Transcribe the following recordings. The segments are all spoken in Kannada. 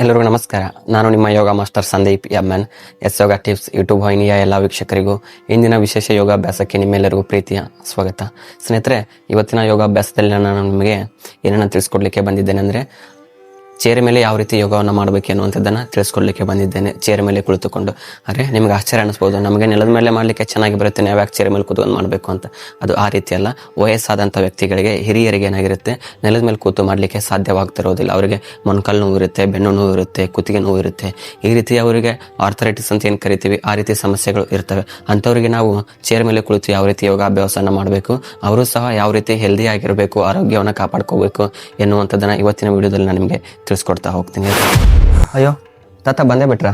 ಎಲ್ಲರಿಗೂ ನಮಸ್ಕಾರ. ನಾನು ನಿಮ್ಮ yoga master Sandeep M N. S yoga tips YouTube ವಾಹಿನಿಯ ಎಲ್ಲ ವೀಕ್ಷಕರಿಗೂ ಇಂದಿನ ವಿಶೇಷ ಯೋಗಾಭ್ಯಾಸಕ್ಕೆ ನಿಮ್ಮೆಲ್ಲರಿಗೂ ಪ್ರೀತಿಯ ಸ್ವಾಗತ. ಸ್ನೇಹಿತರೆ, ಇವತ್ತಿನ ಯೋಗಾಭ್ಯಾಸದಲ್ಲಿ ನಾನು ನಿಮಗೆ ಏನನ್ನ ತಿಳಿಸ್ಕೊಡ್ಲಿಕ್ಕೆ ಬಂದಿದ್ದೇನೆ ಅಂದರೆ ಚೇರ್ ಮೇಲೆ ಯಾವ ರೀತಿ ಯೋಗವನ್ನು ಮಾಡಬೇಕು ಅನ್ನುವಂಥದ್ದನ್ನು ತಿಳಿಸ್ಕೊಡ್ಲಿಕ್ಕೆ ಬಂದಿದ್ದೇನೆ. ಚೇರ್ ಮೇಲೆ ಕುಳಿತುಕೊಂಡು. ಅರೆ, ನಿಮ್ಗೆ ಆಶ್ಚರ್ಯ ಅನಿಸ್ಬೋದು. ನಮಗೆ ನೆಲದ ಮೇಲೆ ಮಾಡಲಿಕ್ಕೆ ಚೆನ್ನಾಗಿ ಬರುತ್ತೆ. ನಾವು ಯಾಕೆ ಚೇರ್ ಮೇಲೆ ಕೂತ್ಕೊಂಡು ಮಾಡಬೇಕು ಅಂತ. ಅದು ಆ ರೀತಿ ಅಲ್ಲ ವಯಸ್ಸಾದಂಥ ವ್ಯಕ್ತಿಗಳಿಗೆ, ಹಿರಿಯರಿಗೆ ಏನಾಗಿರುತ್ತೆ? ನೆಲದ ಮೇಲೆ ಕೂತು ಮಾಡಲಿಕ್ಕೆ ಸಾಧ್ಯವಾಗ್ತಿರೋದಿಲ್ಲ ಅವರಿಗೆ ಮೊಣಕಾಲು ನೋವು ಇರುತ್ತೆ, ಬೆನ್ನು ನೋವು ಇರುತ್ತೆ, ಕುತ್ತಿಗೆ ನೋವು ಇರುತ್ತೆ. ಈ ರೀತಿ ಅವರಿಗೆ ಆರ್ಥರೈಟಿಸ್ ಅಂತ ಏನು ಕರಿತೀವಿ? ಆ ರೀತಿ ಸಮಸ್ಯೆಗಳು ಇರ್ತವೆ. ಅಂಥವರಿಗೆ ನಾವು ಚೇರ್ ಮೇಲೆ ಕುಳಿತು ಯಾವ ರೀತಿ ಯೋಗಾಭ್ಯಾಸನ ಮಾಡಬೇಕು? ಅವರು ಸಹ ಯಾವ ರೀತಿ ಹೆಲ್ದಿ ಆಗಿರಬೇಕು? ಆರೋಗ್ಯವನ್ನು ಕಾಪಾಡ್ಕೋಬೇಕು ಎನ್ನುವಂಥದ್ದನ್ನು ಇವತ್ತಿನ ವಿಡಿಯೋದಲ್ಲಿ ನಾನು ನಿಮಗೆ ತಿಳಿಸ್ಕೊಡ್ತಾ ಹೋಗ್ತೀನಿ. ಅಯ್ಯೋ ತಾತ ಬಂದೇ ಬಿಟ್ರ?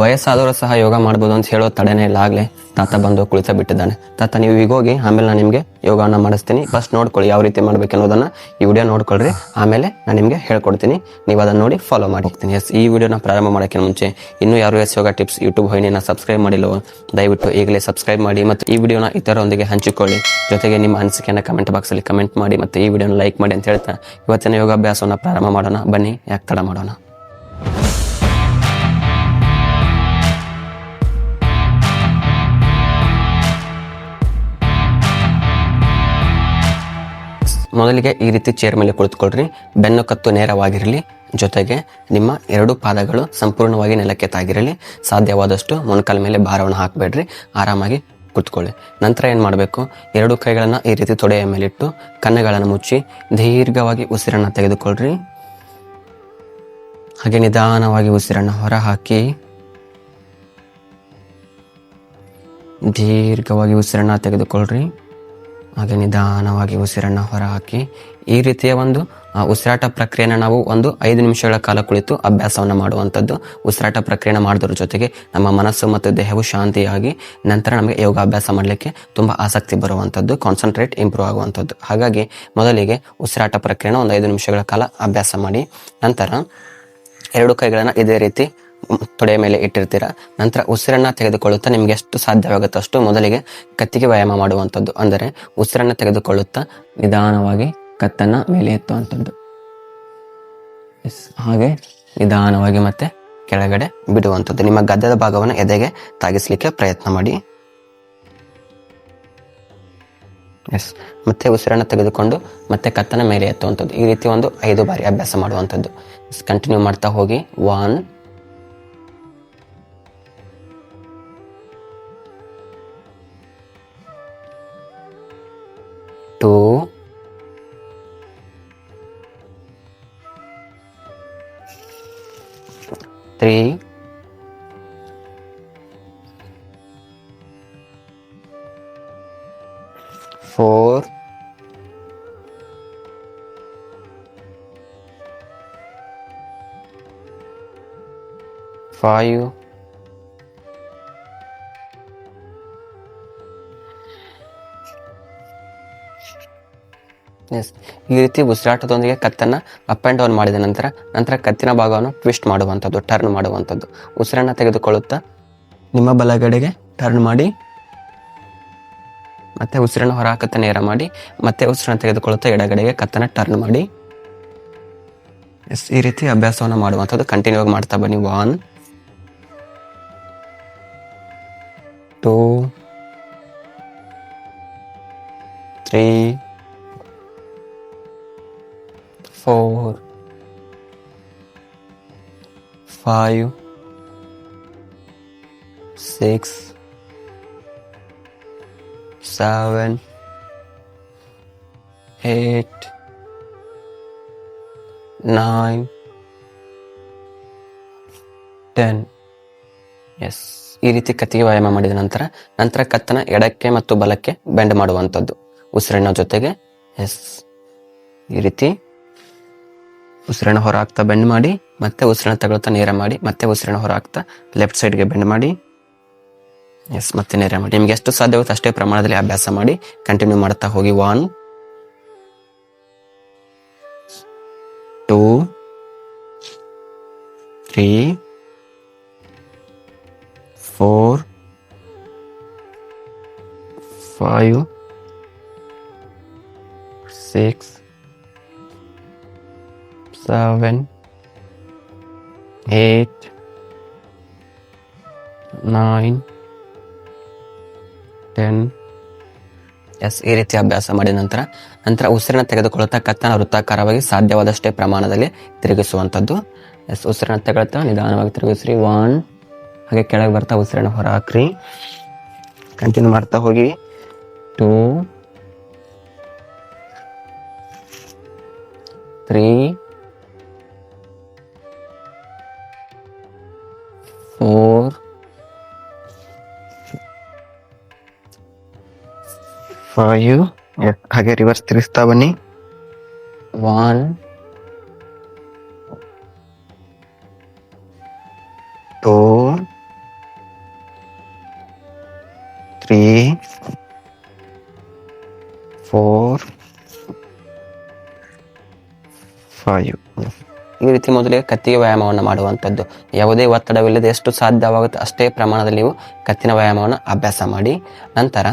ವಯಸ್ಸಾದವರು ಸಹ ಯೋಗ ಮಾಡ್ಬೋದು ಅಂತ ಹೇಳೋ ತಡೆನೇ ಇಲ್ಲ. ಆಗಲೇ ತಾತ ಬಂದು ಕುಳಿತ ಬಿಟ್ಟಿದ್ದಾನೆ. ತಾತ, ನೀವು ಈಗ ಹೋಗಿ ಆಮೇಲೆ ನಾನು ನಿಮಗೆ ಯೋಗವನ್ನು ಮಾಡಿಸ್ತೀನಿ. ಫಸ್ಟ್ ನೋಡ್ಕೊಳ್ಳಿ ಯಾವ ರೀತಿ ಮಾಡ್ಬೇಕು ಅನ್ನೋದನ್ನ ಈ ವಿಡಿಯೋ ನೋಡ್ಕೊಳ್ರಿ. ಆಮೇಲೆ ನಾನು ನಿಮಗೆ ಹೇಳ್ಕೊಡ್ತೀನಿ. ನೀವು ಅದನ್ನು ನೋಡಿ ಫಾಲೋ ಮಾಡಿ. ಹೋಗ್ತೀನಿ. ಎಸ್ ಈ ವಿಡಿಯೋನ ಪ್ರಾರಂಭ ಮಾಡೋಕ್ಕಿಂತ ಮುಂಚೆ ಇನ್ನೂ ಯಾರು ಎಸ್ ಯೋಗ ಟಿಪ್ಸ್ ಯೂಟ್ಯೂಬ್ ವಾಹಿನಿನ ಸಬ್ಸ್ಕ್ರೈಬ್ ಮಾಡಿಲ್ಲವೋ, ದಯವಿಟ್ಟು ಈಗಲೇ ಸಬ್ಸ್ಕ್ರೈಬ್ ಮಾಡಿ ಮತ್ತು ಈ ವಿಡಿಯೋನ ಇತರರೊಂದಿಗೆ ಹಂಚಿಕೊಳ್ಳಿ. ಜೊತೆಗೆ ನಿಮ್ಮ ಅನಿಸಿಕೆಯನ್ನು ಕಮೆಂಟ್ ಬಾಕ್ಸಲ್ಲಿ ಕಮೆಂಟ್ ಮಾಡಿ ಮತ್ತು ಈ ವಿಡಿಯೋನ ಲೈಕ್ ಮಾಡಿ ಅಂತ ಹೇಳ್ತಾ ಇವತ್ತಿನ ಯೋಗಾಭ್ಯಾಸವನ್ನು ಪ್ರಾರಂಭ ಮಾಡೋಣ. ಬನ್ನಿ, ಯಾಕೆ ತಡ ಮಾಡೋಣ. ಮೊದಲಿಗೆ ಈ ರೀತಿ ಚೇರ್ ಮೇಲೆ ಕುಳಿತುಕೊಳ್ಳ್ರಿ ಬೆನ್ನು ಕತ್ತು ನೇರವಾಗಿರಲಿ. ಜೊತೆಗೆ ನಿಮ್ಮ ಎರಡು ಪಾದಗಳು ಸಂಪೂರ್ಣವಾಗಿ ನೆಲಕ್ಕೆ ತಾಗಿರಲಿ. ಸಾಧ್ಯವಾದಷ್ಟು ಮೊಣಕಾಲ ಮೇಲೆ ಭಾರವನ್ನು ಹಾಕಬೇಡ್ರಿ. ಆರಾಮಾಗಿ ಕುತ್ಕೊಳ್ಳಿ. ನಂತರ ಏನು ಮಾಡಬೇಕು? ಎರಡು ಕೈಗಳನ್ನು ಈ ರೀತಿ ತೊಡೆಯ ಮೇಲಿಟ್ಟು ಕನ್ನಗಳನ್ನು ಮುಚ್ಚಿ ದೀರ್ಘವಾಗಿ ಉಸಿರನ್ನು ತೆಗೆದುಕೊಳ್ಳ್ರಿ ಹಾಗೆ ನಿಧಾನವಾಗಿ ಉಸಿರನ್ನು ಹೊರಹಾಕಿ. ದೀರ್ಘವಾಗಿ ಉಸಿರನ್ನು ತೆಗೆದುಕೊಳ್ಳ್ರಿ ಹಾಗೆ ನಿಧಾನವಾಗಿ ಉಸಿರನ್ನು ಹೊರಹಾಕಿ, ಈ ರೀತಿಯ ಒಂದು ಉಸಿರಾಟ ಪ್ರಕ್ರಿಯೆನ ನಾವು ಒಂದು ಐದು ನಿಮಿಷಗಳ ಕಾಲ ಕುಳಿತು ಅಭ್ಯಾಸವನ್ನು ಮಾಡುವಂಥದ್ದು ಉಸಿರಾಟ ಪ್ರಕ್ರಿಯೆನ ಮಾಡೋದ್ರ ಜೊತೆಗೆ ನಮ್ಮ ಮನಸ್ಸು ಮತ್ತು ದೇಹವು ಶಾಂತಿಯಾಗಿ ನಂತರ ನಮಗೆ ಯೋಗಾಭ್ಯಾಸ ಮಾಡಲಿಕ್ಕೆ ತುಂಬ ಆಸಕ್ತಿ ಬರುವಂಥದ್ದು ಕಾನ್ಸಂಟ್ರೇಟ್ ಇಂಪ್ರೂವ್ ಆಗುವಂಥದ್ದು. ಹಾಗಾಗಿ ಮೊದಲಿಗೆ ಉಸಿರಾಟ ಪ್ರಕ್ರಿಯೆನ ಒಂದು ಐದು ನಿಮಿಷಗಳ ಕಾಲ ಅಭ್ಯಾಸ ಮಾಡಿ, ನಂತರ ಎರಡು ಕೈಗಳನ್ನು ಇದೇ ರೀತಿ ತೊಡೆಯ ಮೇಲೆ ಇಟ್ಟಿರ್ತೀರ. ನಂತರ ಉಸಿರನ್ನು ತೆಗೆದುಕೊಳ್ಳುತ್ತಾ ನಿಮ್ಗೆ ಎಷ್ಟು ಸಾಧ್ಯವಾಗುತ್ತೋ ಅಷ್ಟು ಮೊದಲಿಗೆ ಕತ್ತಿಗೆ ವ್ಯಾಯಾಮ ಮಾಡುವಂಥದ್ದು. ಅಂದರೆ ಉಸಿರನ್ನು ತೆಗೆದುಕೊಳ್ಳುತ್ತಾ ನಿಧಾನವಾಗಿ ಕತ್ತನ್ನು ಮೇಲೆ ಎತ್ತುವಂಥದ್ದು. ಎಸ್, ಹಾಗೆ ನಿಧಾನವಾಗಿ ಮತ್ತೆ ಕೆಳಗಡೆ ಬಿಡುವಂಥದ್ದು. ನಿಮ್ಮ ಗದ್ದದ ಭಾಗವನ್ನು ಎದೆಗೆ ತಾಗಿಸ್ಲಿಕ್ಕೆ ಪ್ರಯತ್ನ ಮಾಡಿ. ಎಸ್, ಮತ್ತೆ ಉಸಿರನ್ನು ತೆಗೆದುಕೊಂಡು ಮತ್ತೆ ಕತ್ತನ ಮೇಲೆ ಎತ್ತುವಂಥದ್ದು. ಈ ರೀತಿ ಒಂದು ಐದು ಬಾರಿ ಅಭ್ಯಾಸ ಮಾಡುವಂಥದ್ದು. ಕಂಟಿನ್ಯೂ ಮಾಡ್ತಾ ಹೋಗಿ. One two three four five S ಈ ರೀತಿ ಉಸಿರಾಟದೊಂದಿಗೆ ಕತ್ತನ್ನು ಅಪ್ ಆ್ಯಂಡ್ ಡೌನ್ ಮಾಡಿದ ನಂತರ ನಂತರ ಕತ್ತಿನ ಭಾಗವನ್ನು ಟ್ವಿಸ್ಟ್ ಮಾಡುವಂಥದ್ದು ಟರ್ನ್ ಮಾಡುವಂಥದ್ದು. ಉಸಿರನ್ನು ತೆಗೆದುಕೊಳ್ಳುತ್ತಾ ನಿಮ್ಮ ಬಲಗಡೆಗೆ ಟರ್ನ್ ಮಾಡಿ, ಮತ್ತೆ ಉಸಿರನ್ನು ಹೊರಹಾಕುತ್ತಾ ನೇರ ಮಾಡಿ, ಮತ್ತೆ ಉಸಿರನ್ನು ತೆಗೆದುಕೊಳ್ಳುತ್ತಾ ಎಡಗಡೆಗೆ ಕತ್ತನ್ನು ಟರ್ನ್ ಮಾಡಿ. ಎಸ್ ಈ ರೀತಿ ಅಭ್ಯಾಸವನ್ನು ಮಾಡುವಂಥದ್ದು ಕಂಟಿನ್ಯೂ ಆಗಿ ಮಾಡ್ತಾ ಬನ್ನಿ. One two three four, five, six, seven, eight, nine, ten yes ಈ ರೀತಿ ಕತ್ತಿಗೆ ವ್ಯಾಯಾಮ ಮಾಡಿದ ನಂತರ ನಂತರ ಕತ್ತನ ಎಡಕ್ಕೆ ಮತ್ತು ಬಲಕ್ಕೆ ಬೆಂಡ್ ಮಾಡುವಂಥದ್ದು. ಉಸಿರಿನ ಜೊತೆಗೆ ಎಸ್ ಈ ರೀತಿ ಉಸಿರನ್ನ ಹೊರ ಹಾಕ್ತಾ ಬೆಂಡ್ ಮಾಡಿ, ಮತ್ತೆ ಉಸಿರನ್ನ ತಗೊಳ್ತಾ ನೇರ ಮಾಡಿ, ಮತ್ತೆ ಉಸಿರನ್ನ ಹೊರ ಹಾಕ್ತಾ ಲೆಫ್ಟ್ ಸೈಡ್ಗೆ ಬೆಂಡ್ ಮಾಡಿ. ಎಸ್ ಮತ್ತೆ ನೇರ ಮಾಡಿ. ನಿಮ್ಗೆ ಎಷ್ಟು ಸಾಧ್ಯವಾಗುತ್ತೆ ಅಷ್ಟೇ ಪ್ರಮಾಣದಲ್ಲಿ ಅಭ್ಯಾಸ ಮಾಡಿ ಕಂಟಿನ್ಯೂ ಮಾಡ್ತಾ ಹೋಗಿ. One two three four five seven, eight nine ten yes ಈ ರೀತಿ ಅಭ್ಯಾಸ ಮಾಡಿದ ನಂತರ ನಂತರ ಉಸಿರನ್ನು ತೆಗೆದುಕೊಳ್ಳುತ್ತಾ ಕತ್ತನ ವೃತ್ತಾಕಾರವಾಗಿ ಸಾಧ್ಯವಾದಷ್ಟೇ ಪ್ರಮಾಣದಲ್ಲಿ ತಿರುಗಿಸುವಂಥದ್ದು. ಎಸ್ ಉಸಿರನ್ನ ತೆಗೆಳುತ್ತಾ ನಿಧಾನವಾಗಿ ತಿರುಗಿಸ್ರಿ. ಒನ್ ಹಾಗೆ ಕೆಳಗೆ ಬರ್ತಾ ಉಸಿರನ್ನು ಹೊರ ಹಾಕ್ರಿ ಕಂಟಿನ್ಯೂ ಮಾಡ್ತಾ ಹೋಗಿ. ಟೂ ಫೈವ್ ಹಾಗೆ ರಿವರ್ಸ್ ತಿರುಗಿಸ್ತಾ ಬನ್ನಿ one two three four five ಈ ರೀತಿ ಮೊದಲಿಗೆ ಕತ್ತಿಗೆ ವ್ಯಾಯಾಮವನ್ನು ಮಾಡುವಂಥದ್ದು. ಯಾವುದೇ ಒತ್ತಡವಿಲ್ಲದೆ ಎಷ್ಟು ಸಾಧ್ಯವಾಗುತ್ತೆ ಅಷ್ಟೇ ಪ್ರಮಾಣದಲ್ಲಿ ನೀವು ಕತ್ತಿನ ವ್ಯಾಯಾಮವನ್ನು ಅಭ್ಯಾಸ ಮಾಡಿ. ನಂತರ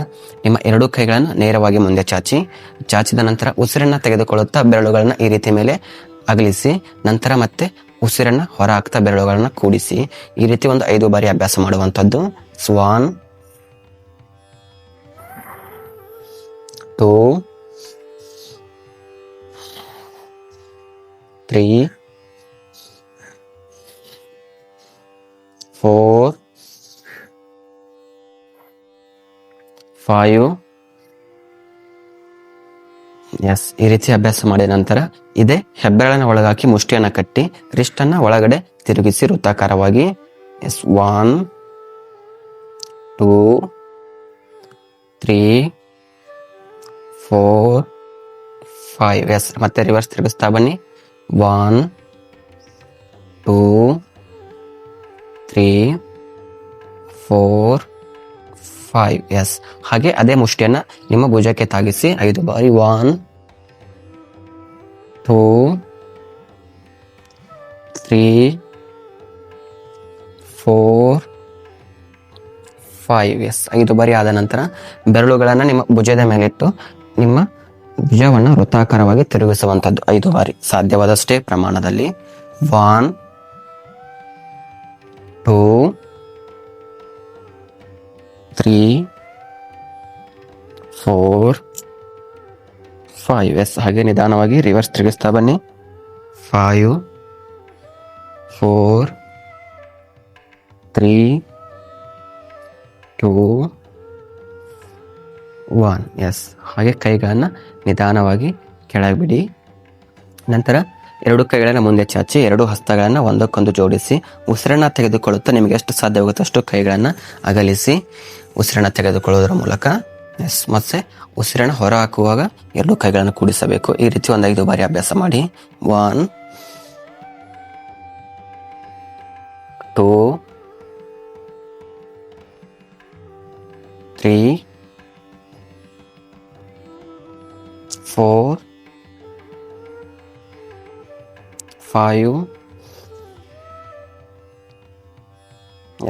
ನಿಮ್ಮ ಎರಡು ಕೈಗಳನ್ನು ನೇರವಾಗಿ ಮುಂದೆ ಚಾಚಿ. ಚಾಚಿದ ನಂತರ ಉಸಿರನ್ನು ತೆಗೆದುಕೊಳ್ಳುತ್ತಾ ಬೆರಳುಗಳನ್ನು ಈ ರೀತಿ ಮೇಲೆ ಅಗಲಿಸಿ. ನಂತರ ಮತ್ತೆ ಉಸಿರನ್ನು ಹೊರ ಹಾಕ್ತಾ ಬೆರಳುಗಳನ್ನು ಕೂಡಿಸಿ. ಈ ರೀತಿ ಒಂದು ಐದು ಬಾರಿ ಅಭ್ಯಾಸ ಮಾಡುವಂಥದ್ದು. One two three five. Yes ಈ ರೀತಿ ಅಭ್ಯಾಸ ಮಾಡಿದ ನಂತರ ಇದೇ ಹೆಬ್ಬೆರಳನ್ನು ಒಳಗಾಕಿ ಮುಷ್ಟಿಯನ್ನ ಕಟ್ಟಿ ರಿಸ್ಟನ್ನ ಒಳಗಡೆ ತಿರುಗಿಸಿ ವೃತ್ತಾಕಾರವಾಗಿ yes one two three four five yes ಮತ್ತೆ ರಿವರ್ಸ್ ತಿರುಗಿಸ್ತಾ ಬನ್ನಿ. One two three four five yes ಹಾಗೆ ಅದೇ ಮುಷ್ಟಿಯನ್ನ ನಿಮ್ಮ ಭುಜಕ್ಕೆ ತಾಗಿಸಿ, ಐದು ಬಾರಿ one two three four five yes ಐದು ಬಾರಿ ಆದ ನಂತರ ಬೆರಳುಗಳನ್ನು ನಿಮ್ಮ ಭುಜದ ಮೇಲಿಟ್ಟು ನಿಮ್ಮ ಭುಜವನ್ನು ವೃತ್ತಾಕಾರವಾಗಿ ತಿರುಗಿಸುವಂಥದ್ದು. ಐದು ಬಾರಿ. ಸಾಧ್ಯವಾದಷ್ಟೇ ಪ್ರಮಾಣದಲ್ಲಿ. One two three four five yes ಹಾಗೆ ನಿಧಾನವಾಗಿ ರಿವರ್ಸ್ ತಿರುಗಿಸ್ತಾ ಬನ್ನಿ. Five four three two one yes ಹಾಗೆ ಕೈಗಳನ್ನು ನಿಧಾನವಾಗಿ ಕೆಳಗೆ ಬಿಡಿ. ನಂತರ ಎರಡು ಕೈಗಳನ್ನು ಮುಂದೆ ಚಾಚಿ, ಎರಡು ಹಸ್ತಗಳನ್ನು ಒಂದಕ್ಕೊಂದು ಜೋಡಿಸಿ, ಉಸಿರನ್ನು ತೆಗೆದುಕೊಳ್ಳುತ್ತಾ ನಿಮಗೆ ಎಷ್ಟು ಸಾಧ್ಯವಾಗುತ್ತೆ ಅಷ್ಟು ಕೈಗಳನ್ನು ಅಗಲಿಸಿ, ಉಸಿರನ್ನು ತೆಗೆದುಕೊಳ್ಳುವುದರ ಮೂಲಕ, ಎಸ್, ಮತ್ತೆ ಉಸಿರನ್ನು ಹೊರ ಹಾಕುವಾಗ ಎರಡು ಕೈಗಳನ್ನು ಕೂಡಿಸಬೇಕು. ಈ ರೀತಿ ಒಂದು ಐದು ಬಾರಿ ಅಭ್ಯಾಸ ಮಾಡಿ. One, two, three, four five.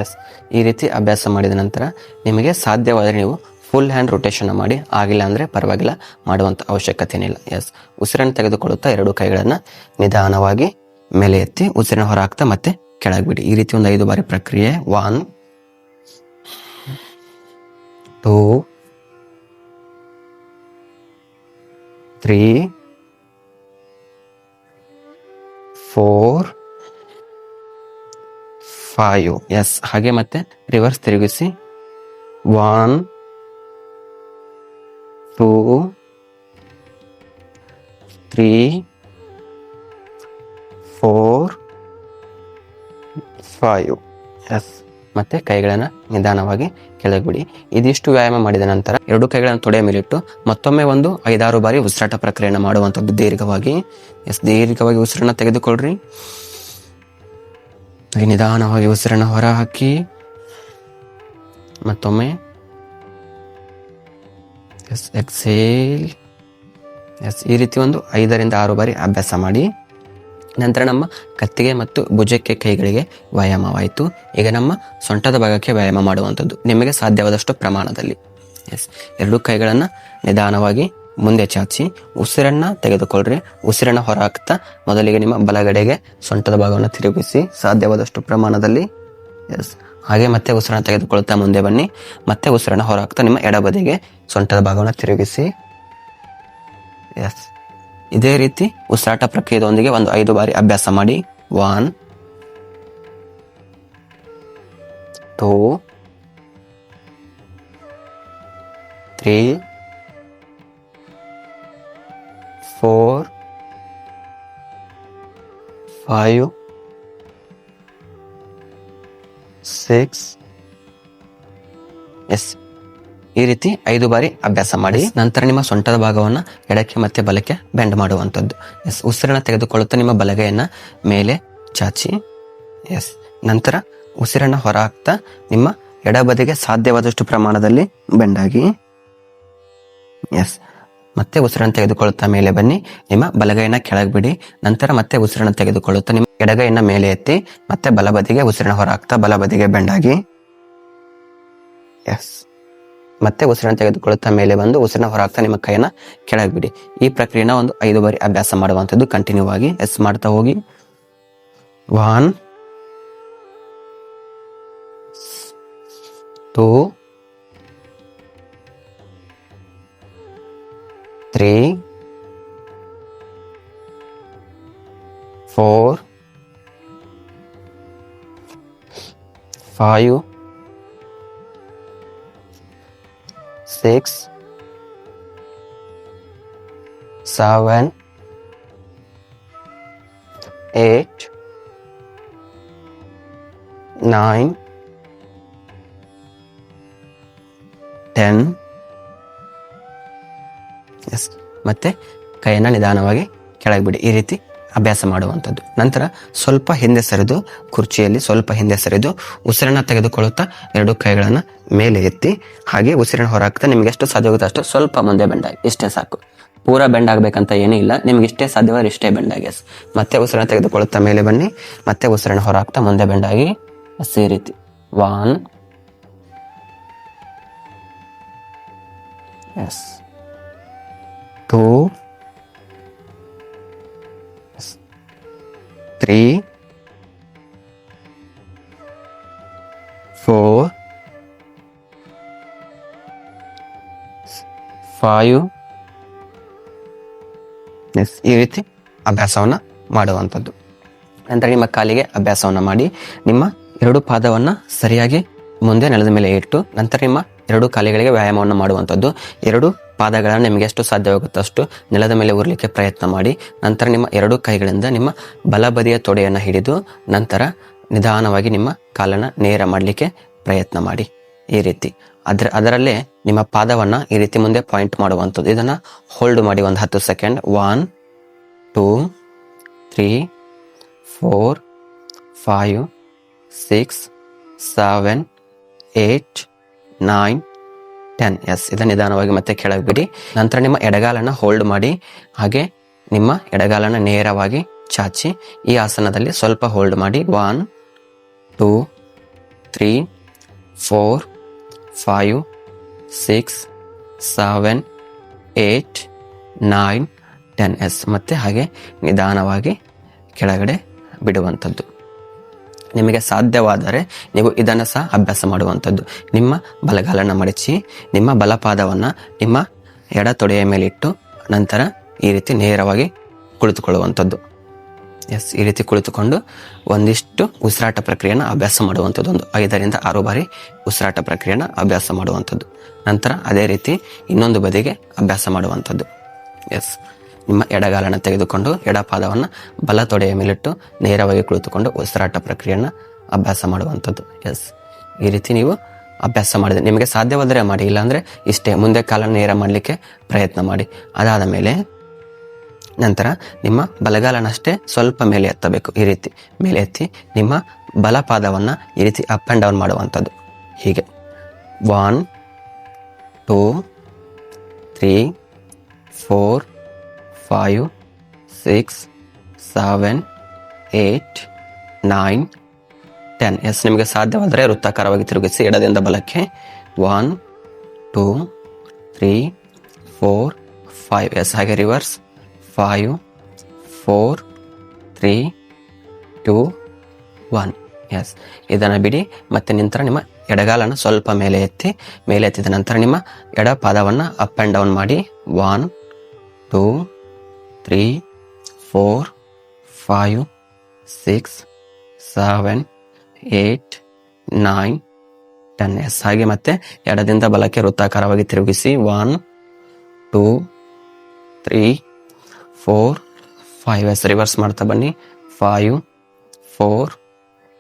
Yes ಈ ರೀತಿ ಅಭ್ಯಾಸ ಮಾಡಿದ ನಂತರ ನಿಮಗೆ ಸಾಧ್ಯವಾದರೆ ನೀವು ಫುಲ್ ಹ್ಯಾಂಡ್ ರೊಟೇಷನ್ ಮಾಡಿ, ಆಗಿಲ್ಲ ಅಂದರೆ ಪರವಾಗಿಲ್ಲ ಮಾಡುವಂಥ ಅವಶ್ಯಕತೆ ಏನಿಲ್ಲ ಎಸ್ ಉಸಿರನ್ನು ತೆಗೆದುಕೊಳ್ಳುತ್ತಾ ಎರಡು ಕೈಗಳನ್ನು ನಿಧಾನವಾಗಿ ಮೇಲೆ ಎತ್ತಿ ಉಸಿರನ್ನು ಹೊರ ಹಾಕ್ತಾ ಮತ್ತೆ ಕೆಳಗೆ ಬಿಡಿ ಈ ರೀತಿ ಒಂದು ಐದು ಬಾರಿ ಪ್ರಕ್ರಿಯೆ. One two three four five yes ಹಾಗೆ ಮತ್ತೆ ರಿವರ್ಸ್ ತಿರುಗಿಸಿ. One two three four five yes ಮತ್ತೆ ಕೈಗಳನ್ನು ನಿಧಾನವಾಗಿ ಕೆಳಗೆ ಬಿಡಿ ಇದಿಷ್ಟು ವ್ಯಾಯಾಮ ಮಾಡಿದ ನಂತರ ಎರಡು ಕೈಗಳನ್ನು ತೊಡೆಯ ಮೇಲಿಟ್ಟು ಮತ್ತೊಮ್ಮೆ ಒಂದು ಐದಾರು ಬಾರಿ ಉಸಿರಾಟ ಪ್ರಕ್ರಿಯೆಯನ್ನು ಮಾಡುವಂಥದ್ದು ದೀರ್ಘವಾಗಿ. ಎಸ್ ದೀರ್ಘವಾಗಿ ಉಸಿರನ್ನು ತೆಗೆದುಕೊಳ್ಳ್ರಿ ನಿಧಾನವಾಗಿ ಉಸಿರನ್ನು ಹೊರ ಹಾಕಿ ಮತ್ತೊಮ್ಮೆ. ಎಸ್ ಎಕ್ಸೇಲ್ ಎಸ್ ಈ ರೀತಿ ಒಂದು ಐದರಿಂದ ಆರು ಬಾರಿ ಅಭ್ಯಾಸ ಮಾಡಿ. ನಂತರ ನಮ್ಮ ಕತ್ತಿಗೆ ಮತ್ತು ಭುಜಕ್ಕೆ ಕೈಗಳಿಗೆ ವ್ಯಾಯಾಮವಾಯಿತು. ಈಗ ನಮ್ಮ ಸೊಂಟದ ಭಾಗಕ್ಕೆ ವ್ಯಾಯಾಮ ಮಾಡುವಂಥದ್ದು. ನಿಮಗೆ ಸಾಧ್ಯವಾದಷ್ಟು ಪ್ರಮಾಣದಲ್ಲಿ. ಎಸ್ ಎರಡು ಕೈಗಳನ್ನು ನಿಧಾನವಾಗಿ ಮುಂದೆ ಚಾಚಿ, ಉಸಿರನ್ನು ತೆಗೆದುಕೊಳ್ಳ್ರಿ. ಉಸಿರನ್ನು ಹೊರಹಾಕ್ತಾ ಮೊದಲಿಗೆ ನಿಮ್ಮ ಬಲಗಡೆಗೆ ಸೊಂಟದ ಭಾಗವನ್ನು ತಿರುಗಿಸಿ, ಸಾಧ್ಯವಾದಷ್ಟು ಪ್ರಮಾಣದಲ್ಲಿ. ಎಸ್ ಹಾಗೆ ಮತ್ತೆ ಉಸಿರನ್ನು ತೆಗೆದುಕೊಳ್ತಾ ಮುಂದೆ ಬನ್ನಿ. ಮತ್ತೆ ಉಸಿರನ್ನು ಹೊರಹಾಕ್ತಾ ನಿಮ್ಮ ಎಡಬದಿಗೆ ಸೊಂಟದ ಭಾಗವನ್ನು ತಿರುಗಿಸಿ. ಎಸ್ ಇದೇ ರೀತಿ ಉಸಿರಾಟ ಪ್ರಕ್ರಿಯೆದೊಂದಿಗೆ ಒಂದು ಐದು ಬಾರಿ ಅಭ್ಯಾಸ ಮಾಡಿ. One, two, three, four, five, six, yes. ಈ ರೀತಿ ಐದು ಬಾರಿ ಅಭ್ಯಾಸ ಮಾಡಿ ನಂತರ ನಿಮ್ಮ ಸೊಂಟದ ಭಾಗವನ್ನು ಎಡಕ್ಕೆ ಮತ್ತೆ ಬಲಕ್ಕೆ ಬೆಂಡ್ ಮಾಡುವಂಥದ್ದು. ಎಸ್ ಉಸಿರನ್ನು ತೆಗೆದುಕೊಳ್ಳುತ್ತಾ ನಿಮ್ಮ ಬಲಗೈಯನ್ನ ಮೇಲೆ ಚಾಚಿ. ಎಸ್ ನಂತರ ಉಸಿರನ್ನು ಹೊರ ಹಾಕ್ತಾ ನಿಮ್ಮ ಎಡಬದಿಗೆ ಸಾಧ್ಯವಾದಷ್ಟು ಪ್ರಮಾಣದಲ್ಲಿ ಬೆಂಡಾಗಿ ಎಸ್ ಮತ್ತೆ ಉಸಿರನ್ನು ತೆಗೆದುಕೊಳ್ಳುತ್ತಾ ಮೇಲೆ ಬನ್ನಿ. ನಿಮ್ಮ ಬಲಗೈನ ಕೆಳಗೆ ಬಿಡಿ. ನಂತರ ಮತ್ತೆ ಉಸಿರನ್ನು ತೆಗೆದುಕೊಳ್ಳುತ್ತಾ ನಿಮ್ಮ ಎಡಗೈಯನ್ನು ಮೇಲೆ ಎತ್ತಿ ಮತ್ತೆ ಬಲಬದಿಗೆ ಉಸಿರನ್ನು ಹೊರ ಹಾಕ್ತಾ ಬಲಬದಿಗೆ ಬೆಂಡಾಗಿ ಎಸ್ ಮತ್ತೆ ಉಸಿರನ್ನು ತೆಗೆದುಕೊಳ್ಳುತ್ತಾ ಮೇಲೆ ಬಂದು ಉಸಿರನ್ನ ಹೊರ ಹಾಕ್ತಾ ನಿಮ್ಮ ಕೈಯನ್ನು ಕೆಳಗೆ ಬಿಡಿ. ಈ ಪ್ರಕ್ರಿಯೆನ ಒಂದು ಐದು ಬಾರಿ ಅಭ್ಯಾಸ ಮಾಡುವಂಥದ್ದು ಕಂಟಿನ್ಯೂ ಆಗಿ ಎಸ್ ಮಾಡ್ತಾ ಹೋಗಿ. One two three four five six seven eight nine ten yes ಮತ್ತೆ ಕೈಯನ್ನು ನಿಧಾನವಾಗಿ ಕೆಳಗೆ ಬಿಡಿ. ಈ ರೀತಿ ಅಭ್ಯಾಸ ಮಾಡುವಂಥದ್ದು. ನಂತರ ಸ್ವಲ್ಪ ಹಿಂದೆ ಸರಿದು ಕುರ್ಚಿಯಲ್ಲಿ ಸ್ವಲ್ಪ ಹಿಂದೆ ಸರಿದು ಉಸಿರನ್ನ ತೆಗೆದುಕೊಳ್ಳುತ್ತಾ ಎರಡು ಕೈಗಳನ್ನು ಮೇಲೆ ಎತ್ತಿ ಹಾಗೆ ಉಸಿರಿನ ಹೊರಾಕ್ತಾ ನಿಮ್ಗೆ ಎಷ್ಟು ಸಾಧ್ಯವಾಗುತ್ತೆ ಅಷ್ಟು ಸ್ವಲ್ಪ ಮುಂದೆ ಬೆಂಡಾಗಿ, ಇಷ್ಟೇ ಸಾಕು. ಪೂರ ಬೆಂಡ್ ಆಗಬೇಕಂತ ಏನೂ ಇಲ್ಲ, ನಿಮ್ಗೆ ಇಷ್ಟೇ ಸಾಧ್ಯವಾದ್ರೆ ಇಷ್ಟೇ ಬೆಂಡಾಗಿ ಮತ್ತೆ ಉಸಿರನ್ನ ತೆಗೆದುಕೊಳ್ಳುತ್ತಾ ಮೇಲೆ ಬನ್ನಿ, ಮತ್ತೆ ಉಸಿರನ್ನ ಹೊರಾಕ್ತಾ ಮುಂದೆ ಬೆಂಡಾಗಿ ಈ ರೀತಿ. One yes two three four five yes ಈ ರೀತಿ ಅಭ್ಯಾಸವನ್ನು ಮಾಡುವಂಥದ್ದು. ನಂತರ ನಿಮ್ಮ ಕಾಲಿಗೆ ಅಭ್ಯಾಸವನ್ನು ಮಾಡಿ, ನಿಮ್ಮ ಎರಡು ಪಾದವನ್ನು ಸರಿಯಾಗಿ ಮುಂದೆ ನೆಲದ ಮೇಲೆ ಇಟ್ಟು, ನಂತರ ನಿಮ್ಮ ಎರಡು ಕಾಲಿಗಳಿಗೆ ವ್ಯಾಯಾಮವನ್ನು ಮಾಡುವಂಥದ್ದು. ಎರಡು ಪಾದಗಳನ್ನು ನಿಮಗೆ ಎಷ್ಟು ಸಾಧ್ಯವಾಗುತ್ತೋ ಅಷ್ಟು ನೆಲದ ಮೇಲೆ ಉರಲಿಕ್ಕೆ ಪ್ರಯತ್ನ ಮಾಡಿ. ನಂತರ ನಿಮ್ಮ ಎರಡು ಕೈಗಳಿಂದ ನಿಮ್ಮ ಬಲಬದಿಯ ತೊಡೆಯನ್ನು ಹಿಡಿದು ನಂತರ ನಿಧಾನವಾಗಿ ನಿಮ್ಮ ಕಾಲನ್ನು ನೇರ ಮಾಡಲಿಕ್ಕೆ ಪ್ರಯತ್ನ ಮಾಡಿ. ಈ ರೀತಿ. ಅದರ, ಅದರಲ್ಲೇ ನಿಮ್ಮ ಪಾದವನ್ನು ಈ ರೀತಿ ಮುಂದೆ ಪಾಯಿಂಟ್ ಮಾಡುವಂಥದ್ದು. ಇದನ್ನು ಹೋಲ್ಡ್ ಮಾಡಿ ಒಂದು ಹತ್ತು second. One two three four five six seven eight nine ten yes ಇದನ್ನು ನಿಧಾನವಾಗಿ ಮತ್ತೆ ಕೆಳಗೆ ಬಿಡಿ. ನಂತರ ನಿಮ್ಮ ಎಡಗಾಲನ್ನು ಹೋಲ್ಡ್ ಮಾಡಿ, ಹಾಗೆ ನಿಮ್ಮ ಎಡಗಾಲನ್ನು ನೇರವಾಗಿ ಚಾಚಿ, ಈ ಆಸನದಲ್ಲಿ ಸ್ವಲ್ಪ ಹೋಲ್ಡ್ ಮಾಡಿ. One two three four five six seven eight nine ten yes ಮತ್ತೆ ಹಾಗೆ ನಿಧಾನವಾಗಿ ಕೆಳಗಡೆ ಬಿಡುವಂಥದ್ದು. ನಿಮಗೆ ಸಾಧ್ಯವಾದರೆ ನೀವು ಇದನ್ನು ಸಹ ಅಭ್ಯಾಸ ಮಾಡುವಂಥದ್ದು. ನಿಮ್ಮ ಬಲಗಾಲನ್ನು ಮಡಚಿ, ನಿಮ್ಮ ಬಲಪಾದವನ್ನು ನಿಮ್ಮ ಎಡ ತೊಡೆಯ ಮೇಲಿಟ್ಟು ನಂತರ ಈ ರೀತಿ ನೇರವಾಗಿ ಕುಳಿತುಕೊಳ್ಳುವಂಥದ್ದು. ಎಸ್ ಈ ರೀತಿ ಕುಳಿತುಕೊಂಡು ಒಂದಿಷ್ಟು ಉಸಿರಾಟ ಪ್ರಕ್ರಿಯೆನ ಅಭ್ಯಾಸ ಮಾಡುವಂಥದ್ದು. ಒಂದು ಐದರಿಂದ ಆರು ಬಾರಿ ಉಸಿರಾಟ ಪ್ರಕ್ರಿಯೆನ ಅಭ್ಯಾಸ ಮಾಡುವಂಥದ್ದು. ನಂತರ ಅದೇ ರೀತಿ ಇನ್ನೊಂದು ಬದಿಗೆ ಅಭ್ಯಾಸ ಮಾಡುವಂಥದ್ದು. ಎಸ್ ನಿಮ್ಮ ಎಡಗಾಲನ್ನು ತೆಗೆದುಕೊಂಡು ಎಡಪಾದವನ್ನು ಬಲ ತೊಡೆಯ ಮೇಲಿಟ್ಟು ನೇರವಾಗಿ ಕುಳಿತುಕೊಂಡು ಉಸಿರಾಟ ಪ್ರಕ್ರಿಯೆಯನ್ನು ಅಭ್ಯಾಸ ಮಾಡುವಂಥದ್ದು. ಎಸ್ ಈ ರೀತಿ ನೀವು ಅಭ್ಯಾಸ ಮಾಡಿದೆ ನಿಮಗೆ ಸಾಧ್ಯವಾದರೆ ಮಾಡಿ, ಇಲ್ಲಾಂದರೆ ಇಷ್ಟೇ. ಮುಂದೆ ಕಾಲನ್ನು ನೇರ ಮಾಡಲಿಕ್ಕೆ ಪ್ರಯತ್ನ ಮಾಡಿ. ಅದಾದ ಮೇಲೆ ನಂತರ ನಿಮ್ಮ ಬಲಗಾಲನಷ್ಟೇ ಸ್ವಲ್ಪ ಮೇಲೆ ಎತ್ತಬೇಕು. ಈ ರೀತಿ ಮೇಲೆ ಎತ್ತಿ ನಿಮ್ಮ ಬಲಪಾದವನ್ನು ಈ ರೀತಿ ಅಪ್ ಆ್ಯಂಡ್ ಡೌನ್ ಮಾಡುವಂಥದ್ದು. ಹೀಗೆ. One two three four five six seven eight nine ten yes ನಿಮಗೆ ಸಾಧ್ಯವಾದರೆ ವೃತ್ತಾಕಾರವಾಗಿ ತಿರುಗಿಸಿ ಎಡದಿಂದ ಬಲಕ್ಕೆ. One two three four five yes ಹಾಗೆ reverse five four three two one yes ಇದನ್ನು ಬಿಡಿ. ಮತ್ತೆ ನಂತರ ನಿಮ್ಮ ಎಡಗಾಲನ್ನು ಸ್ವಲ್ಪ ಮೇಲೆ ಎತ್ತಿ, ಮೇಲೆ ಎತ್ತಿದ ನಂತರ ನಿಮ್ಮ ಎಡ ಪಾದವನ್ನು ಅಪ್ ಆ್ಯಂಡ್ ಡೌನ್ ಮಾಡಿ. One two three, four, five, six, seven, eight, nine, ten. Yes. ಹಾಗೆ ಮತ್ತೆ ಎಡದಿಂದ ಬಲಕ್ಕೆ ವೃತ್ತಾಕಾರವಾಗಿ ತಿರುಗಿಸಿ one, two, three, four, five. Yes. Reverse ಮಾಡ್ತಾ ಬನ್ನಿ. Five, four,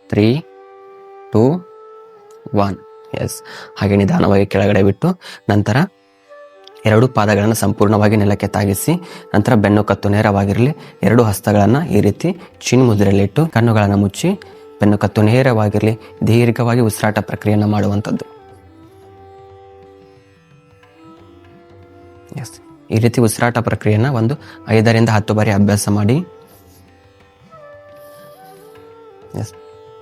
three, two, one. Yes. ಹಾಗೆ ನಿಧಾನವಾಗಿ ಕೆಳಗಡೆ ಬಿಟ್ಟು ನಂತರ ಎರಡು ಪಾದಗಳನ್ನು ಸಂಪೂರ್ಣವಾಗಿ ನೆಲಕ್ಕೆ ತಾಗಿಸಿ, ನಂತರ ಬೆನ್ನು ಕತ್ತು ನೇರವಾಗಿರಲಿ. ಎರಡು ಹಸ್ತಗಳನ್ನು ಈ ರೀತಿ ಚಿನ್ ಮುದ್ರೆಯಲ್ಲಿಟ್ಟು ಕಣ್ಣುಗಳನ್ನು ಮುಚ್ಚಿ ಬೆನ್ನು ಕತ್ತು ನೇರವಾಗಿರಲಿ. ದೀರ್ಘವಾಗಿ ಉಸಿರಾಟ ಪ್ರಕ್ರಿಯೆಯನ್ನು ಮಾಡುವಂಥದ್ದು. ಎಸ್ ಈ ರೀತಿ ಉಸಿರಾಟ ಪ್ರಕ್ರಿಯೆಯನ್ನು ಒಂದು ಐದರಿಂದ ಹತ್ತು ಬಾರಿ ಅಭ್ಯಾಸ ಮಾಡಿ. ಎಸ್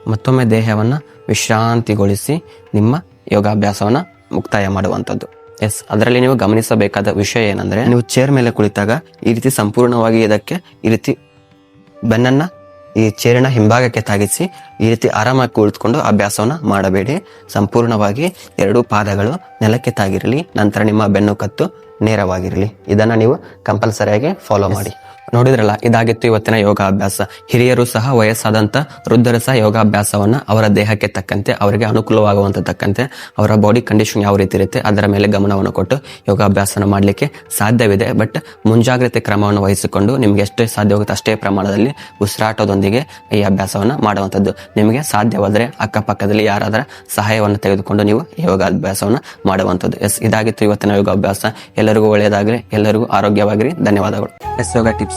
ಮತ್ತೊಮ್ಮೆ ದೇಹವನ್ನು ವಿಶ್ರಾಂತಿಗೊಳಿಸಿ ನಿಮ್ಮ ಯೋಗಾಭ್ಯಾಸವನ್ನು ಮುಕ್ತಾಯ ಮಾಡುವಂಥದ್ದು. ಎಸ್ ಅದರಲ್ಲಿ ನೀವು ಗಮನಿಸಬೇಕಾದ ವಿಷಯ ಏನಂದ್ರೆ ನೀವು ಚೇರ್ ಮೇಲೆ ಕುಳಿತಾಗ ಈ ರೀತಿ ಸಂಪೂರ್ಣವಾಗಿ ಇದಕ್ಕೆ ಈ ರೀತಿ ಬೆನ್ನನ್ನ ಈ ಚೇರಿನ ಹಿಂಭಾಗಕ್ಕೆ ತಾಗಿಸಿ ಈ ರೀತಿ ಆರಾಮಾಗಿ ಕುಳಿತುಕೊಂಡು ಅಭ್ಯಾಸವನ್ನ ಮಾಡಬೇಡಿ. ಸಂಪೂರ್ಣವಾಗಿ ಎರಡು ಪಾದಗಳು ನೆಲಕ್ಕೆ ತಾಗಿರಲಿ ನಂತರ ನಿಮ್ಮ ಬೆನ್ನು ಕತ್ತು ನೇರವಾಗಿರಲಿ. ಇದನ್ನ ನೀವು ಕಂಪಲ್ಸರಿಯಾಗಿ ಫಾಲೋ ಮಾಡಿ. ನೋಡಿದ್ರಲ್ಲ, ಇದಾಗಿತ್ತು ಇವತ್ತಿನ ಯೋಗಾಭ್ಯಾಸ. ಹಿರಿಯರು ಸಹ ವಯಸ್ಸಾದಂತ ವೃದ್ಧರು ಸಹ ಯೋಗಾಭ್ಯಾಸವನ್ನ ಅವರ ದೇಹಕ್ಕೆ ತಕ್ಕಂತೆ, ಅವರಿಗೆ ಅನುಕೂಲವಾಗುವಂತ ತಕ್ಕಂತೆ ಅವರ ಬಾಡಿ ಕಂಡೀಷನ್ ಯಾವ ರೀತಿ ಇರುತ್ತೆ, ಅದರ ಮೇಲೆ ಗಮನವನ್ನು ಕೊಟ್ಟು ಯೋಗಾಭ್ಯಾಸನ ಮಾಡಲಿಕ್ಕೆ ಸಾಧ್ಯವಿದೆ. ಬಟ್ ಮುಂಜಾಗ್ರತೆ ಕ್ರಮವನ್ನು ವಹಿಸಿಕೊಂಡು ನಿಮ್ಗೆ ಎಷ್ಟು ಸಾಧ್ಯವಾಗುತ್ತೆ ಅಷ್ಟೇ ಪ್ರಮಾಣದಲ್ಲಿ ಉಸಿರಾಟದೊಂದಿಗೆ ಈ ಅಭ್ಯಾಸವನ್ನು ಮಾಡುವಂಥದ್ದು ನಿಮಗೆ ಸಾಧ್ಯವಾದರೆ ಅಕ್ಕಪಕ್ಕದಲ್ಲಿ ಯಾರಾದರ ಸಹಾಯವನ್ನು ತೆಗೆದುಕೊಂಡು ನೀವು ಯೋಗಾಭ್ಯಾಸವನ್ನು ಮಾಡುವಂಥದ್ದು ಎಸ್, ಇದಾಗಿತ್ತು ಇವತ್ತಿನ ಯೋಗಾಭ್ಯಾಸ. ಎಲ್ಲರಿಗೂ ಒಳ್ಳೆಯದಾಗಲಿ, ಎಲ್ಲರಿಗೂ ಆರೋಗ್ಯವಾಗಿರಿ. ಧನ್ಯವಾದಗಳು. Yes, Yoga tips.